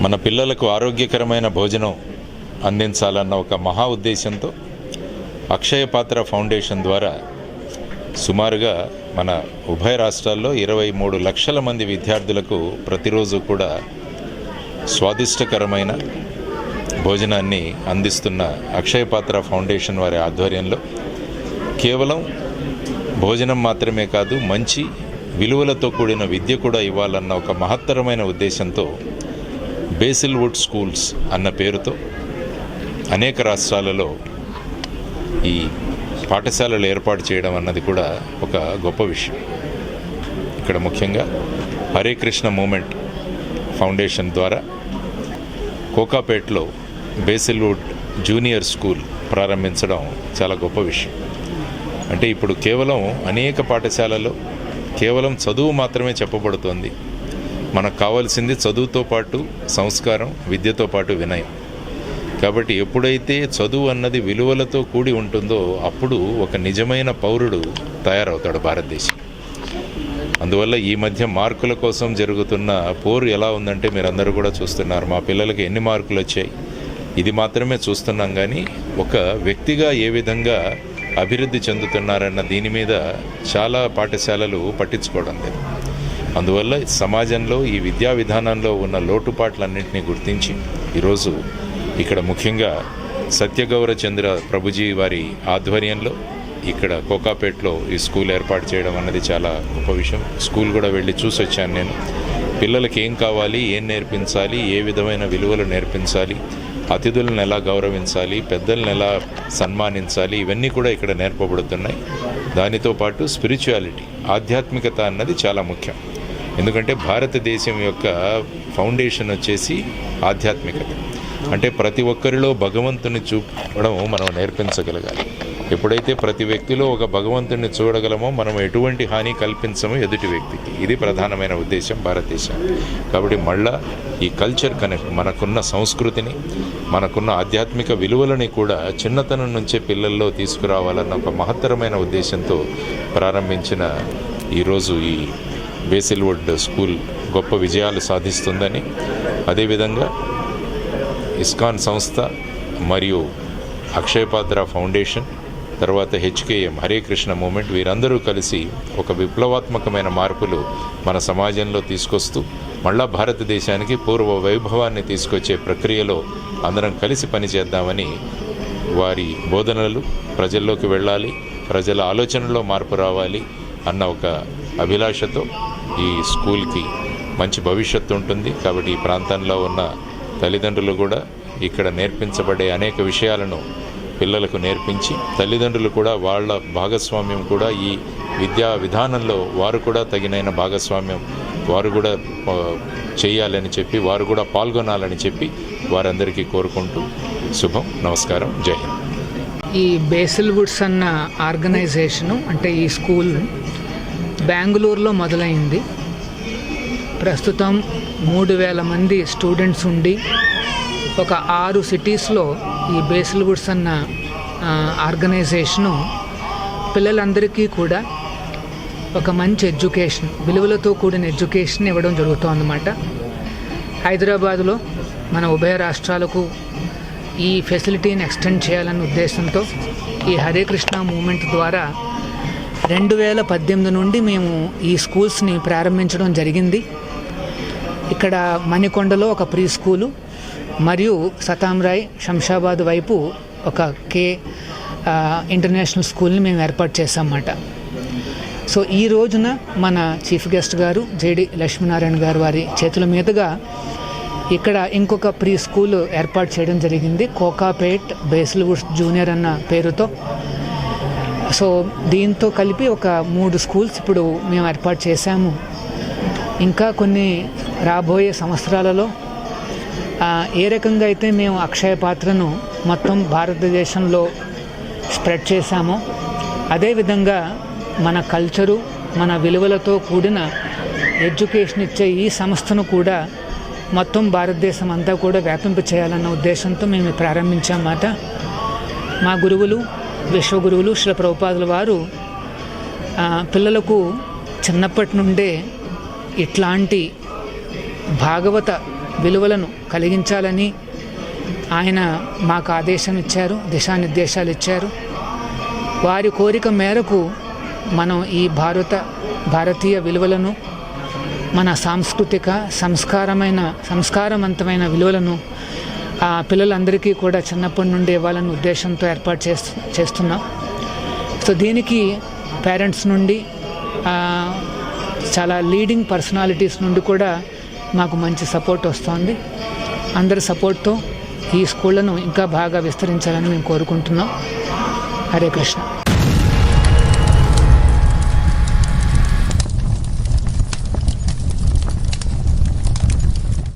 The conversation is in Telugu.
మన పిల్లలకు ఆరోగ్యకరమైన భోజనం అందించాలన్న ఒక మహా ఉద్దేశంతో అక్షయ పాత్ర ఫౌండేషన్ ద్వారా సుమారుగా మన ఉభయ రాష్ట్రాల్లో ఇరవై మూడు లక్షల మంది విద్యార్థులకు ప్రతిరోజు కూడా స్వాదిష్టకరమైన భోజనాన్ని అందిస్తున్న అక్షయ పాత్ర ఫౌండేషన్ వారి ఆధ్వర్యంలో కేవలం భోజనం మాత్రమే కాదు మంచి విలువలతో కూడిన విద్య కూడా ఇవ్వాలన్న ఒక మహత్తరమైన ఉద్దేశంతో బేసిల్ వుడ్ స్కూల్స్ అన్న పేరుతో అనేక రాష్ట్రాలలో ఈ పాఠశాలలు ఏర్పాటు చేయడం అన్నది కూడా ఒక గొప్ప విషయం. ఇక్కడ ముఖ్యంగా హరే కృష్ణ మూమెంట్ ఫౌండేషన్ ద్వారా కోకాపేట్లో బేసిల్వుడ్ జూనియర్ స్కూల్ ప్రారంభించడం చాలా గొప్ప విషయం. అంటే ఇప్పుడు కేవలం అనేక పాఠశాలలో కేవలం చదువు మాత్రమే చెప్పబడుతోంది. మనకు కావాల్సింది చదువుతో పాటు సంస్కారం విద్యతో పాటు వినయం. కాబట్టి ఎప్పుడైతే చదువు అన్నది విలువలతో కూడి ఉంటుందో అప్పుడు ఒక నిజమైన పౌరుడు తయారవుతాడు భారతదేశం. అందువల్ల ఈ మధ్య మార్కుల కోసం జరుగుతున్న పోరు ఎలా ఉందంటే మీరందరూ కూడా చూస్తున్నారు. మా పిల్లలకి ఎన్ని మార్కులు వచ్చాయి? ఇది మాత్రమే చూస్తున్నాం కానీ ఒక వ్యక్తిగా ఏ విధంగా అభివృద్ధి చెందుతున్నారన్న దీని మీద చాలా పాఠశాలలు పట్టించుకోవడం లేదు. అందువల్ల సమాజంలో ఈ విద్యా విధానంలో ఉన్న లోటుపాట్లన్నింటినీ గుర్తించి ఈరోజు ఇక్కడ ముఖ్యంగా సత్యగౌర చంద్ర ప్రభుజీ వారి ఆధ్వర్యంలో ఇక్కడ కోకాపేట్లో ఈ స్కూల్ ఏర్పాటు చేయడం అన్నది చాలా గొప్ప విషయం. స్కూల్ కూడా వెళ్ళి చూసి వచ్చాను నేను. పిల్లలకి ఏం కావాలి ఏం నేర్పించాలి ఏ విధమైన విలువలు నేర్పించాలి అతిథులను ఎలా గౌరవించాలి పెద్దలను ఎలా సన్మానించాలి ఇవన్నీ కూడా ఇక్కడ నేర్పబడుతున్నాయి. దానితో పాటు స్పిరిచువాలిటీ ఆధ్యాత్మికత అన్నది చాలా ముఖ్యం. ఎందుకంటే భారతదేశం యొక్క ఫౌండేషన్ వచ్చేసి ఆధ్యాత్మికత. అంటే ప్రతి ఒక్కరిలో భగవంతుని చూపడం మనం నేర్పించగలగాలి. ఎప్పుడైతే ప్రతి వ్యక్తిలో ఒక భగవంతుని చూడగలమో మనం ఎటువంటి హాని కల్పించమో ఎదుటి వ్యక్తికి. ఇది ప్రధానమైన ఉద్దేశం భారతదేశం కాబట్టి మళ్ళా ఈ కల్చర్ కనెక్ట్ మనకున్న సంస్కృతిని మనకున్న ఆధ్యాత్మిక విలువలని కూడా చిన్నతనం నుంచే పిల్లల్లో తీసుకురావాలన్న ఒక మహత్తరమైన ఉద్దేశంతో ప్రారంభించిన ఈరోజు ఈ బేసిల్వుడ్ స్కూల్ గొప్ప విజయాలు సాధిస్తుందని అదేవిధంగా ఇస్కాన్ సంస్థ మరియు అక్షయపాత్ర ఫౌండేషన్ తర్వాత హెచ్కేఎం హరే కృష్ణ మూమెంట్ వీరందరూ కలిసి ఒక విప్లవాత్మకమైన మార్పులు మన సమాజంలో తీసుకొస్తూ మళ్ళా భారతదేశానికి పూర్వ వైభవాన్ని తీసుకొచ్చే ప్రక్రియలో అందరం కలిసి పనిచేద్దామని వారి బోధనలు ప్రజల్లోకి వెళ్ళాలి ప్రజల ఆలోచనలో మార్పు రావాలి అన్న ఒక అభిలాషతో ఈ స్కూల్కి మంచి భవిష్యత్తు ఉంటుంది. కాబట్టి ఈ ప్రాంతంలో ఉన్న తల్లిదండ్రులు కూడా ఇక్కడ నేర్పించబడే అనేక విషయాలను పిల్లలకు నేర్పించి తల్లిదండ్రులు కూడా వాళ్ళ భాగస్వామ్యం కూడా ఈ విద్యా విధానంలో వారు కూడా తగినైన భాగస్వామ్యం వారు కూడా చేయాలని చెప్పి వారు కూడా పాల్గొనాలని చెప్పి వారందరికీ కోరుకుంటూ శుభం నమస్కారం జై హింద్. ఈ బేసిల్ వుడ్స్ అన్న ఆర్గనైజేషను అంటే ఈ స్కూల్ బెంగళూరులో మొదలైంది. ప్రస్తుతం మూడు వేల మంది స్టూడెంట్స్ ఉండి ఒక ఆరు సిటీస్లో ఈ బేసిల్ వుడ్స్ అన్న ఆర్గనైజేషను పిల్లలందరికీ కూడా ఒక మంచి ఎడ్యుకేషన్ విలువలతో కూడిన ఎడ్యుకేషన్ ఇవ్వడం జరుగుతుందన్నమాట. హైదరాబాదులో మన ఉభయ రాష్ట్రాలకు ఈ ఫెసిలిటీని ఎక్స్టెండ్ చేయాలన్న ఉద్దేశంతో ఈ హరే కృష్ణ మూమెంట్ ద్వారా రెండు వేల పద్దెనిమిది నుండి మేము ఈ స్కూల్స్ని ప్రారంభించడం జరిగింది. ఇక్కడ మణికొండలో ఒక ప్రీ స్కూలు మరియు సతాంరాయ్ శంషాబాద్ వైపు ఒక కే ఇంటర్నేషనల్ స్కూల్ని మేము ఏర్పాటు చేసామన్నమాట సో ఈ రోజున మన చీఫ్ గెస్ట్ గారు జేడి లక్ష్మీనారాయణ గారు వారి చేతుల మీదుగా ఇక్కడ ఇంకొక ప్రీ స్కూల్ ఏర్పాటు చేయడం జరిగింది. కోకాపేట్ బేసిల్వుడ్ జూనియర్ అన్న పేరుతో సో దీంతో కలిపి ఒక మూడు స్కూల్స్ ఇప్పుడు మేము ఏర్పాటు చేశాము. ఇంకా కొన్ని రాబోయే సంవత్సరాలలో ఏ రకంగా అయితే మేము అక్షయ పాత్రను మొత్తం భారతదేశంలో స్ప్రెడ్ చేశామో అదేవిధంగా మన కల్చరు మన విలువలతో కూడిన ఎడ్యుకేషన్ ఇచ్చే ఈ సంస్థను కూడా మొత్తం భారతదేశం అంతా కూడా వ్యాపింప చేయాలన్న ఉద్దేశంతో మేము ప్రారంభించామన్నమాట మా గురువులు విశ్వగురువులు శ్రీ ప్రభుపాదుల వారు పిల్లలకు చిన్నప్పటి నుండే ఇట్లాంటి భాగవత విలువలను కలిగించాలని ఆయన మాకు ఆదేశం ఇచ్చారు దిశానిర్దేశాలు ఇచ్చారు. వారి కోరిక మేరకు మనం ఈ భారత భారతీయ విలువలను మన సాంస్కృతిక సంస్కారమైన సంస్కారవంతమైన విలువలను పిల్లలందరికీ కూడా చిన్నప్పటి నుండి ఇవ్వాలనే ఉద్దేశంతో ఏర్పాటు చేస్తు చేస్తున్నాం. సో దీనికి పేరెంట్స్ నుండి చాలా లీడింగ్ పర్సనాలిటీస్ నుండి కూడా మాకు మంచి సపోర్ట్ వస్తుంది. అందరి సపోర్ట్తో ఈ స్కూళ్ళను ఇంకా బాగా విస్తరించాలని మేము కోరుకుంటున్నాం. హరే కృష్ణ.